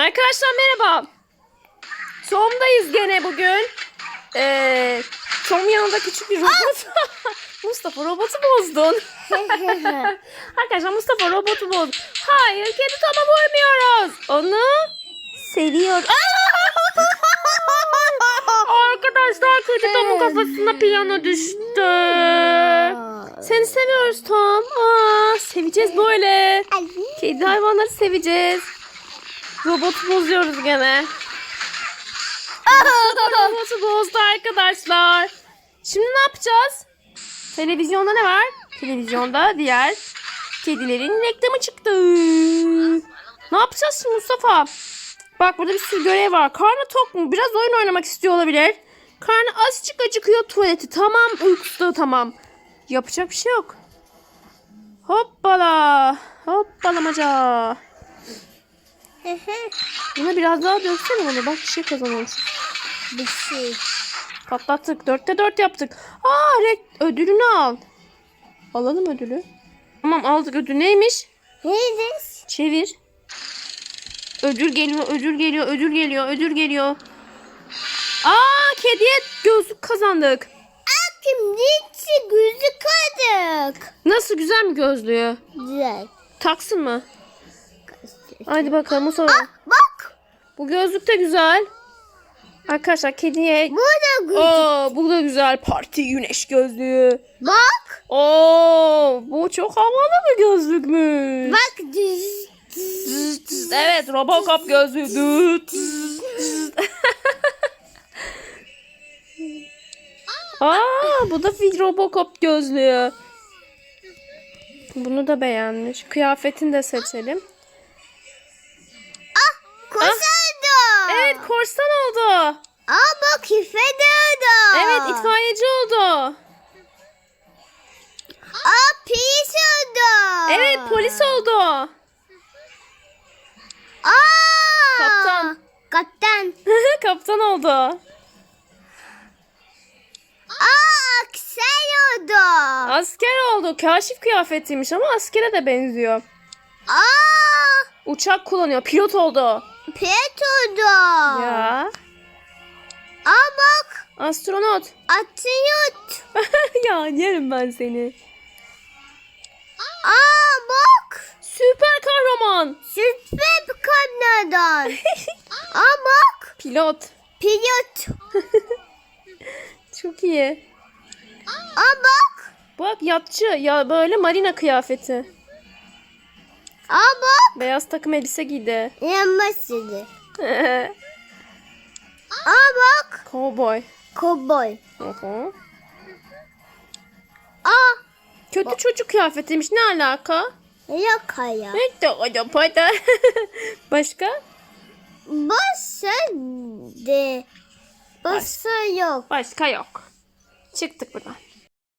Arkadaşlar merhaba. Tom'dayız gene bugün. Ee, Tom yanında küçük bir robot. Mustafa robotu bozdun. Arkadaşlar Mustafa robotu bozdu. Hayır kedi Tom'a vurmuyoruz. Onu seviyor. Arkadaşlar kedi Tom'un kafasına piyano düştü. Seni seviyoruz Tom. Aa, seveceğiz böyle. Kedi hayvanları seveceğiz. Robotu bozuyoruz gene. Robotu bozdu arkadaşlar. Şimdi ne yapacağız? Televizyonda ne var? Televizyonda diğer kedilerin reklamı çıktı. Ne yapacağız şimdi Mustafa? Bak burada bir sürü görev var. Karnı tok mu? Biraz oyun oynamak istiyor olabilir. Karnı azıcık acıkıyor tuvaleti. Tamam uykusu da tamam. Yapacak bir şey yok. Hoppala. Hoppalamaca. Buna biraz daha döksene bunu. Bak bir şey kazanıyoruz. bir şey. Patlattık. Dörtte dört yaptık. Aa rek ödülünü al. Alalım ödülü. Tamam aldık ödül. Neymiş? Neyiniz? Çevir. Ödül geliyor, ödül geliyor, ödül geliyor, ödül geliyor. Aa kediye gözlük kazandık. Akim niçin gözü kadık? Nasıl güzel mi gözlüğü? Güzel. Taksın mı? Hadi bakalım Mustafa. Bak. Bu gözlük de güzel. Arkadaşlar kediye... Bu da gözü. Aa, bu da güzel. Parti güneş gözlüğü. Bak. Oo, bu çok havalı bir gözlükmüş. Bak düz. Evet, Robocop gözlüğü. Tıs. Aa, bu da bir Robocop gözlüğü. Bunu da beğenmiş. Kıyafetini de seçelim. İtfaiyeci oldu. Aa pis oldu. Evet, polis oldu. Aa. Kaptan. Kaptan. Kaptan oldu. Aa aksel oldu. Asker oldu. Kaşif kıyafetiymiş ama askere de benziyor. Aa Uçak kullanıyor. Pilot oldu. pet oldu. Ya. Astronot. atıyor. ya yerim ben seni. Aa bak. Süper kahraman. Süper kanadın. Aa bak. Pilot. Pilot. Çok iyi. Aa bak. Bak yatçı. Ya böyle marina kıyafeti. Aa bak. Beyaz takım elbise giydi. Yanmasın. Aa bak. Cowboy. Kovboy. Hı hı. Aa Kötü çocuk kıyafetiymiş. Ne alaka? yok hayır. Ne de acaba? Başka? Bası de. Bası yok. Başka yok. Çıktık buradan.